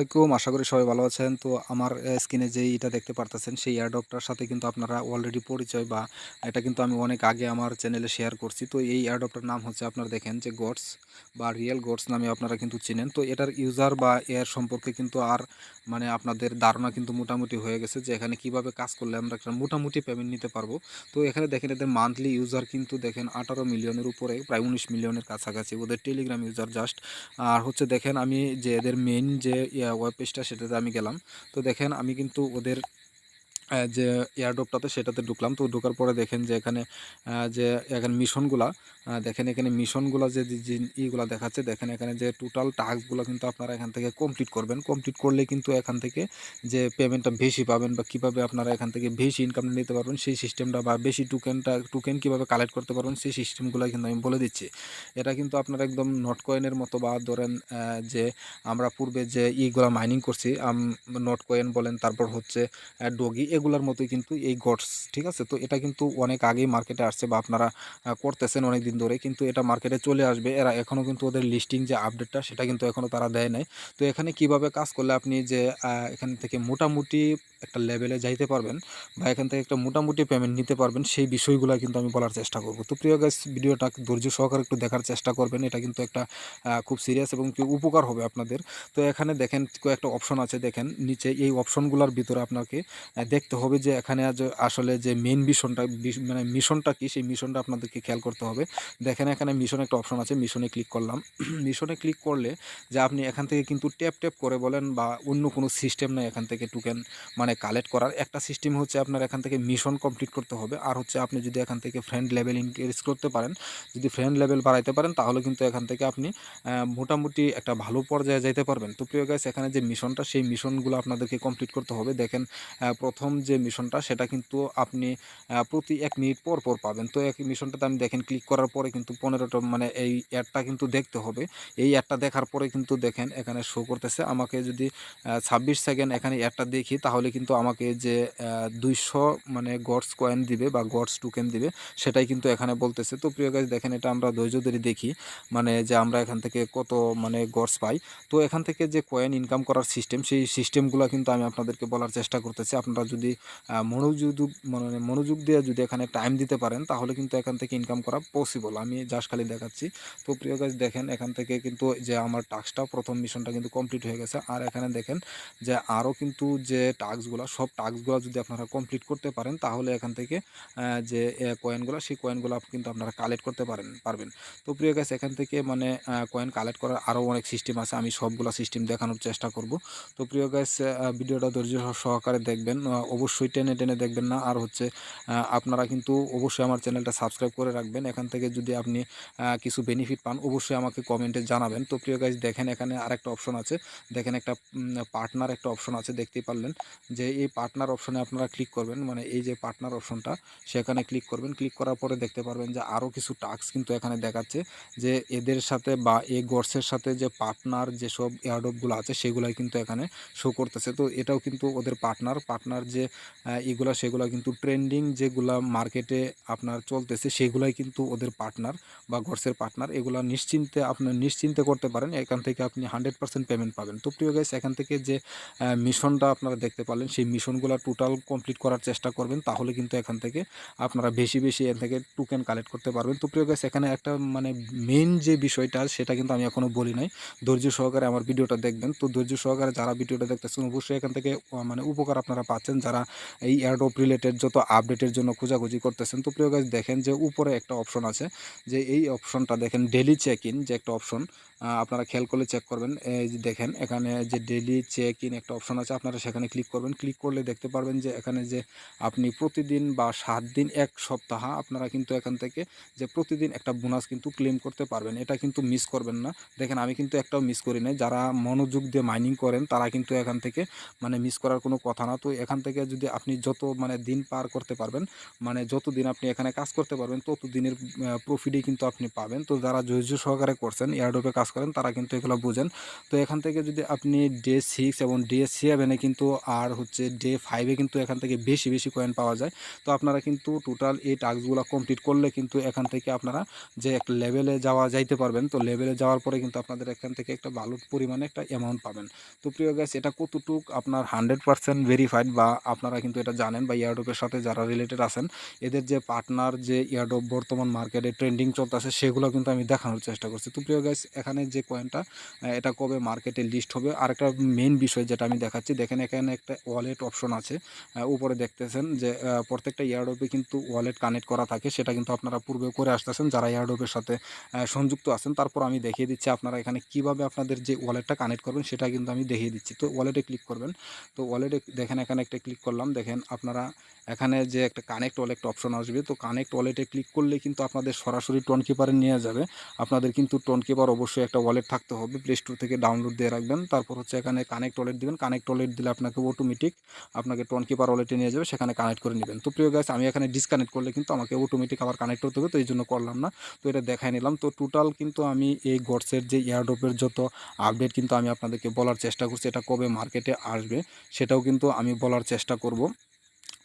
আসসালামাইকুম আশা করি সবাই ভালো আছেন। তো আমার স্ক্রিনে যে এটা দেখতে পারতেছেন, সেই এয়ারডপটার সাথে কিন্তু আপনারা অলরেডি পরিচয় বা এটা কিন্তু আমি অনেক আগে আমার চ্যানেলে শেয়ার করছি। তো এই এয়ারডপটার নাম হচ্ছে আপনারা দেখেন যে গডস বা রিয়েল গডস নামে আপনারা কিন্তু চিনেন। তো এটার ইউজার বা এর সম্পর্কে কিন্তু আর মানে আপনাদের ধারণা কিন্তু মোটামুটি হয়ে গেছে যে এখানে কীভাবে কাজ করলে আমরা একটা মোটামুটি পেমেন্ট নিতে পারব। তো এখানে দেখেন এদের মান্থলি ইউজার কিন্তু দেখেন আঠারো মিলিয়নের উপরে, প্রায় উনিশ মিলিয়নের কাছাকাছি। ওদের টেলিগ্রাম ইউজার জাস্ট আর হচ্ছে দেখেন আমি যে এদের মেন যে ওয়েব পেজটা সেটাতে আমি গেলাম। তো দেখেন আমি কিন্তু ওদের যে এয়ারড্রপটাতে সেটাতে ঢুকলাম। তো ঢোকার পরে দেখেন যে এখানে যে এখানে মিশনগুলা দেখেন এখানে মিশনগুলা যে ইগুলা দেখাচ্ছে, দেখেন এখানে যে টোটাল টাস্কগুলো কিন্তু আপনারা এখান থেকে কমপ্লিট করবেন। কমপ্লিট করলে কিন্তু এখান থেকে যে পেমেন্টটা বেশি পাবেন বা কীভাবে আপনারা এখান থেকে বেশি ইনকাম নিতে পারবেন, সেই সিস্টেমটা বা বেশি টোকেনটা টোকেন কীভাবে কালেক্ট করতে পারবেন, সেই সিস্টেমগুলো কিন্তু আমি বলে দিচ্ছি। এটা কিন্তু আপনারা একদম নট কয়েনের মতো বা ধরেন যে আমরা পূর্বে যে ইগুলা মাইনিং করছি নট কয়েন বলেন, তারপর হচ্ছে ডগি এগুলার মতোই কিন্তু এই গডস ঠিক আছে? তো এটা কিন্তু অনেক আগেই মার্কেটে আসছে বা আপনারা করতেছেন অনেক দিন ধরে কিন্তু এটা মার্কেটে চলে আসবে। এরা এখনও কিন্তু ওদের লিস্টিং যে আপডেটটা সেটা কিন্তু এখনও তারা দেয় নাই। তো এখানে কীভাবে কাজ করলে আপনি যে এখান থেকে মোটামুটি একটা লেভেলে যাইতে পারবেন বা এখান থেকে একটা মোটামুটি পেমেন্ট নিতে পারবেন সেই বিষয়গুলো কিন্তু আমি বলার চেষ্টা করব। তো প্রিয় গাছ ভিডিওটা ধৈর্য সহকারে একটু দেখার চেষ্টা করবেন। এটা কিন্তু একটা খুব সিরিয়াস এবং উপকার হবে আপনাদের। তো এখানে দেখেন কয়েকটা অপশন আছে। দেখেন নিচে এই অপশনগুলোর ভিতরে আপনাকে আহ, দেখতে হবে যে এখানে আসলে যে মেন মিশনটা মানে মিশনটা কি, সেই মিশনটা আপনাদেরকে খেয়াল করতে হবে। দেখেন এখানে মিশন একটা অপশন আছে মিশনে ক্লিক করলাম। মিশনে ক্লিক করলে যে আপনি এখান থেকে কিন্তু ট্যাপ ট্যাপ করে বলেন বা অন্য কোনো সিস্টেম নেই এখান থেকে টোকেন মানে কালেক্ট করার। একটা সিস্টেম হচ্ছে আপনার এখান থেকে মিশন কমপ্লিট করতে হবে। আর হচ্ছে আপনি যদি এখান থেকে ফ্রেন্ড লেভেল ইনক্রিজ করতে পারেন, যদি ফ্রেন্ড লেভেল বাড়াইতে পারেন, তাহলে কিন্তু এখান থেকে আপনি মোটামুটি একটা ভালো পর্যায়ে যাইতে পারবেন। তো প্রিয় গাইস এখানে যে মিশনটা সেই মিশনগুলো আপনাদেরকে কমপ্লিট করতে হবে। দেখেন প্রথম যে মিশনটা, সেটা কিন্তু আপনি প্রতি এক মিনিট পর পর পাবেন। তো এক মিশনটাতে আমি দেখেন, ক্লিক করার পরে কিন্তু পনেরোটা মানে এই অ্যাডটা কিন্তু দেখতে হবে। এই অ্যাডটা দেখার পরে কিন্তু দেখেন, এখানে শো করতেছে। আমাকে যদি ছাব্বিশ সেকেন্ড এখানে অ্যাডটা দেখি, তাহলে কিন্তু আমাকে যে দুইশো মানে গডস কয়েন দিবে বা গডস টোকেন দিবে, সেটাই কিন্তু এখানে বলতেছে। তো প্রিয় গাছ দেখেন, এটা আমরা ধৈর্য ধরে দেখি মানে যে আমরা এখান থেকে কত মানে গডস পাই। তো এখান থেকে যে কয়েন ইনকাম করার সিস্টেম সেই সিস্টেমগুলো কিন্তু আমি আপনাদেরকে বলার চেষ্টা করতেছি। আপনারা যদি মনোযোগ মানে মনোযোগ দিয়ে যদি এখানে টাইম দিতে পারেন, তাহলে কিন্তু এখান থেকে ইনকাম করা পসিবল আমি জাস্ট খালি দেখাচ্ছি। তো প্রিয় গাছ দেখেন, এখান থেকে কিন্তু যে আমার টাস্কটা প্রথম মিশনটা কিন্তু কমপ্লিট হয়ে গেছে। আর এখানে দেখেন যে আরও কিন্তু যে টাস্কগুলো সব টাস্কগুলো যদি আপনারা কমপ্লিট করতে পারেন, তাহলে এখান থেকে যে কয়েনগুলো সেই কয়েনগুলো কিন্তু আপনারা কালেক্ট করতে পারেন, পারবেন। তো প্রিয় গাছ এখান থেকে মানে কয়েন কালেক্ট করার আরও অনেক সিস্টেম আছে। আমি সবগুলো সিস্টেম দেখানোর চেষ্টা করব। তো প্রিয় গাছ ভিডিওটা ধৈর্য সহকারে দেখবেন। অবশ্যই টেনে টেনে দেখবেন না। আর হচ্ছে আপনারা কিন্তু অবশ্যই আমার চ্যানেলটা সাবস্ক্রাইব করে রাখবেন। এখান থেকে যদি আপনি কিছু বেনিফিট পান, অবশ্যই আমাকে কমেন্টে জানাবেন। তো প্রিয় গাইজ দেখেন এখানে আরেকটা অপশন আছে। দেখেন একটা পার্টনার একটা অপশন আছে, দেখতেই পারলেন যে এই পার্টনার অপশনে আপনারা ক্লিক করবেন। মানে এই যে পার্টনার অপশনটা সেখানে ক্লিক করবেন। ক্লিক করার পরে দেখতে পারবেন যে আরও কিছু টাস্ক কিন্তু এখানে দেখাচ্ছে যে এদের সাথে বা এই গর্সের সাথে যে পার্টনার যেসব এয়ারডপগুলো আছে, সেগুলাই কিন্তু এখানে শো করতেছে। তো এটাও কিন্তু ওদের পার্টনার পার্টনার যে আহ, এগুলা সেগুলা কিন্তু ট্রেন্ডিং যেগুলা মার্কেটে আপনার চলতেছে সেগুলাই কিন্তু ওদের পার্টনার বা গর্সের পার্টনার এগুলা নিশ্চিন্তে আপনার নিশ্চিন্তে করতে পারেন। এখান থেকে আপনি হান্ড্রেড পার্সেন্ট পেমেন্ট পাবেন। তো প্রিয় গাইস এখান থেকে যে মিশনটা আপনারা দেখতে পারলেন সেই মিশনগুলো টোটাল কমপ্লিট করার চেষ্টা করবেন। তাহলে কিন্তু এখান থেকে আপনারা বেশি বেশি এখান থেকে টোকেন কালেক্ট করতে পারবেন। তো প্রিয় গাইস এখানে একটা মানে মেইন যে বিষয়টা সেটা কিন্তু আমি এখনও বলি নাই। ধৈর্য সহকারে আমার ভিডিওটা দেখবেন। তো ধৈর্য সহকারে যারা ভিডিওটা দেখতেছেন অবশ্যই এখান থেকে মানে উপকার আপনারা পাচ্ছেন। যারা এই এয়ারড্রপ রিলেটেড যত আপডেটের জন্য খোঁজাখুঁজি করতেছেন। তো প্রিয় গাইস দেখেন যে উপরে একটা অপশন আছে, যে এই অপশনটা দেখেন ডেলি চেক ইন যে একটা অপশন আপনারা খেয়াল করলে চেক করবেন। এই যে দেখেন, এখানে যে ডেলি চেক ইন একটা অপশন আছে, আপনারা সেখানে ক্লিক করবেন। ক্লিক করলে দেখতে পারবেন যে এখানে যে আপনি প্রতিদিন বা সাত দিন, এক সপ্তাহ আপনারা কিন্তু এখান থেকে যে প্রতিদিন একটা বোনাস কিন্তু ক্লেম করতে পারবেন। এটা কিন্তু মিস করবেন না। দেখেন, আমি কিন্তু একটাও মিস করি নাই। যারা মনোযোগ দিয়ে মাইনিং করেন, তারা কিন্তু এখান থেকে মানে মিস করার কোনো কথা না। তো এখান থেকে থেকে যদি আপনি যত মানে দিন পার করতে পারবেন মানে যত দিন আপনি এখানে কাজ করতে পারবেন তত দিনের প্রফিটই কিন্তু আপনি পাবেন। তো যারা ধৈর্য সহকারে করছেন এয়ারডোপে কাজ করেন, তারা কিন্তু এগুলো বোঝেন। তো এখান থেকে যদি আপনি ডে সিক্স এবং ডে সেভেনে কিন্তু আর হচ্ছে ডে ফাইভে কিন্তু এখান থেকে বেশি বেশি কয়েন পাওয়া যায়, তো আপনারা কিন্তু টোটাল এই টাস্কগুলো কমপ্লিট করলে কিন্তু এখান থেকে আপনারা যে একটা লেভেলে যাওয়া, যাইতে পারবেন, তো লেভেলে যাওয়ার পরে কিন্তু আপনাদের এখান থেকে একটা ভালো পরিমাণে একটা অ্যামাউন্ট পাবেন। তো প্রিয় গ্যাস এটা কতটুক আপনার হান্ড্রেড পার্সেন্ট ভেরিফাইড বা আপনারা কিন্তু এটা জানেন বা ইয়ারডোপের সাথে যারা রিলেটেড আছেন, এদের যে পার্টনার যে ইয়ারডোপ বর্তমান মার্কেটে ট্রেন্ডিং চলতেছে, সেগুলো কিন্তু আমি দেখানোর চেষ্টা করছি। তো প্রিয় গ্যাস এখানে যে কয়েনটা এটা কবে মার্কেটে লিস্ট হবে? আর একটা মেন বিষয় যেটা আমি দেখাচ্ছি, দেখেন এখানে একটা ওয়ালেট অপশন আছে। উপরে দেখতেছেন যে প্রত্যেকটা ইয়ারডোপে কিন্তু ওয়ালেট কানেক্ট করা থাকে, সেটা কিন্তু আপনারা পূর্বে করে আসতেছেন, যারা ইয়ারডোপের সাথে সংযুক্ত আছেন, তারপর আমি দেখিয়ে দিচ্ছি আপনারা এখানে কীভাবে আপনাদের যে ওয়ালেটটা কানেক্ট করবেন, সেটা কিন্তু আমি দেখিয়ে দিচ্ছি। তো ওয়ালেটে ক্লিক করবেন। তো ওয়ালেটে দেখেন এখানে একটা ক্লিক করলাম। দেখেন আপনারা এখানে যে একটা কানেক্ট ওয়ালেট অপশন আসবে, তো কানেক্ট ওয়ালেটে ক্লিক করলে কিন্তু আপনাদের সরাসরি টোন কিপারে নিয়ে যাবে। আপনাদের কিন্তু টোন কিপার অবশ্যই একটা ওয়ালেট থাকতে হবে প্লে স্টোর থেকে ডাউনলোড দিয়ে রাখবেন। তারপর হচ্ছে এখানে কানেক্ট ওয়ালেট দিবেন। কানেক্ট ওয়ালেট দিলে আপনাকে অটোমেটিক আপনাকে টোন কিপার ওয়ালেটে নিয়ে যাবে, সেখানে কানেক্ট করে নেবেন। তো প্রিয় গাছ আমি এখানে ডিসকানেক্ট করলে কিন্তু আমাকে অটোমেটিক আবার কানেক্ট করতে হবে, তো এই জন্য করলাম না। তো এটা দেখাই নিলাম। তো টোটাল কিন্তু আমি এই গডসের যে এয়ারড্রপের যত আপডেট কিন্তু আমি আপনাদেরকে বলার চেষ্টা করছি, এটা কবে মার্কেটে আসবে, সেটাও কিন্তু আমি বলার চেষ্টা করব।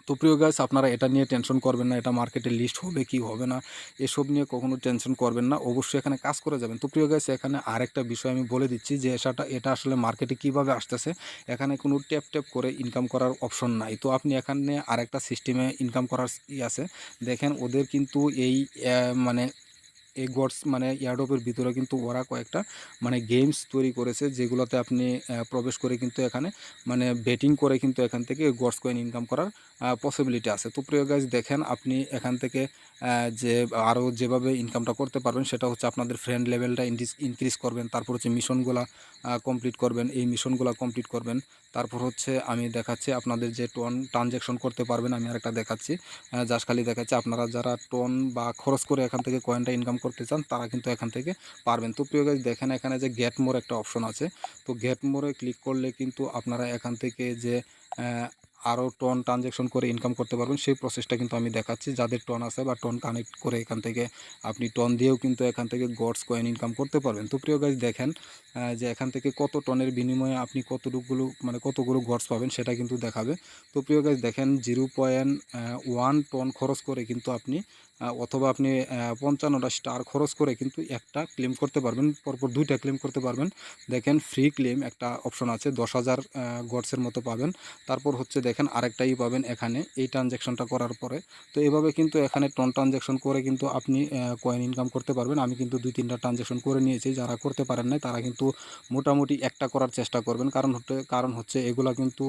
তো প্রিয় গাছ আপনারা এটা নিয়ে টেনশন করবেন না, এটা মার্কেটে লিস্ট হবে কি হবে না, এসব নিয়ে কখনো টেনশন করবেন না, অবশ্যই এখানে কাজ করে যাবেন। তো প্রিয় গাছ এখানে আরেকটা বিষয় আমি বলে দিচ্ছি যে এসাটা, এটা আসলে মার্কেটে কীভাবে আসতেছে, এখানে কোনো ট্যাপ ট্যাপ করে ইনকাম করার অপশন নাই। তো আপনি এখানে আরেকটা সিস্টেমে ইনকাম করার ই আছে। দেখেন ওদের কিন্তু এই মানে এই গডস মানে ইয়ারডপের ভিতরে কিন্তু ওরা কয়েকটা মানে গেমস তৈরি করেছে, যেগুলোতে আপনি প্রবেশ করে কিন্তু এখানে মানে বেটিং করে কিন্তু এখান থেকে গডস কয়েন ইনকাম করার পসিবিলিটি আছে। তো প্রিয় গাছ দেখেন আপনি এখান থেকে যে আরও যেভাবে ইনকামটা করতে পারবেন, সেটা হচ্ছে আপনাদের ফ্রেন্ড লেভেলটা ইনক্রিজ করবেন। তারপর হচ্ছে মিশনগুলো কমপ্লিট করবেন। এই মিশনগুলো কমপ্লিট করবেন। তারপর হচ্ছে আমি দেখাচ্ছি আপনাদের যে টোন ট্রানজ্যাকশন করতে পারবেন। আমি আরেকটা দেখাচ্ছি জাস্ট খালি দেখাচ্ছি। আপনারা যারা টোন বা খরচ করে এখান থেকে কয়েনটা ইনকাম করতে চান, তারা কিন্তু এখান থেকে পারবেন। তো প্রিয় গাছ দেখেন এখানে যে গেট মোর একটা অপশন আছে। তো গেট মোরে ক্লিক করলে কিন্তু আপনারা এখান থেকে যে আরও টন ট্রানজ্যাকশন করে ইনকাম করতে পারবেন, সেই প্রসেসটা কিন্তু আমি দেখাচ্ছি। যাদের টন আছে বা টন কানেক্ট করে এখান থেকে আপনি টন দিয়েও কিন্তু এখান থেকে গডস কয়েন ইনকাম করতে পারবেন। তো প্রিয় গাছ দেখেন যে এখান থেকে কত টনের বিনিময়ে আপনি কতটুকুগুলো মানে কতগুলো গডস পাবেন সেটা কিন্তু দেখাবে। তো প্রিয় গাছ দেখেন জিরো পয়েন্ট ওয়ান টন খরচ করে কিন্তু আপনি অথবা আপনি পঞ্চান্নটা স্টার খরচ করে কিন্তু একটা ক্লেম করতে পারবেন, পরপর দুইটা ক্লেম করতে পারবেন। দেখেন ফ্রি ক্লেম একটা অপশন আছে, দশ হাজার গডসের মতো পাবেন। তারপর হচ্ছে দেখেন আরেকটাই পাবেন এখানে, এই ট্রানজ্যাকশনটা করার পরে। তো এভাবে কিন্তু এখানে টন ট্রানজ্যাকশন করে কিন্তু আপনি কয়েন ইনকাম করতে পারবেন। আমি কিন্তু দুই তিনটা ট্রানজ্যাকশন করে নিয়েছি, যারা করতে পারেন নাই, তারা কিন্তু মোটামুটি একটা করার চেষ্টা করবেন। কারণ হচ্ছে কারণ হচ্ছে এগুলা কিন্তু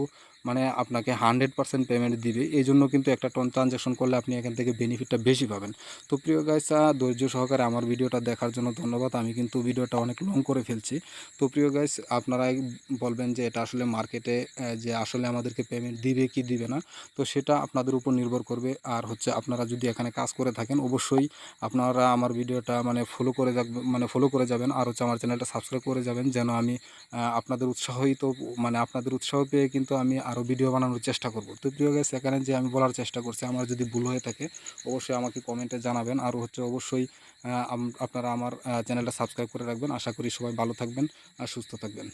মানে আপনাকে হান্ড্রেড পার্সেন্ট পেমেন্ট দিবে। এই জন্য কিন্তু একটা টন ট্রানজ্যাকশন করলে আপনি এখান থেকে বেনিফিটটা বেশি পাবেন। তো প্রিয় গাইসা ধৈর্য সহকারে আমার ভিডিওটা দেখার জন্য ধন্যবাদ। আমি কিন্তু ভিডিওটা অনেক লং করে ফেলছি। তো প্রিয় গাইস আপনারাই বলবেন যে এটা আসলে মার্কেটে যে আসলে আমাদেরকে পেমেন্ট দিবে কি দিবে না? তো সেটা আপনাদের উপর নির্ভর করবে। আর হচ্ছে আপনারা যদি এখানে কাজ করে থাকেন, অবশ্যই আপনারা আমার ভিডিওটা মানে ফলো করে মানে ফলো করে যাবেন। আর হচ্ছে আমার চ্যানেলটা সাবস্ক্রাইব করে যাবেন। যেন আমি আপনাদের উৎসাহিত মানে আপনাদের উৎসাহ পেয়ে কিন্তু আমি আরও ভিডিও বানানোর চেষ্টা করব। তো প্রিয় গাইস এখানে যে আমি বলার চেষ্টা করছি, আমার যদি ভুল হয়ে থাকে, অবশ্যই আমাকে কমেন্টে জানাবেন। আর হচ্ছে অবশ্যই আপনারা আমার চ্যানেলটা সাবস্ক্রাইব করে রাখবেন। আশা করি সবাই ভালো থাকবেন আর সুস্থ থাকবেন।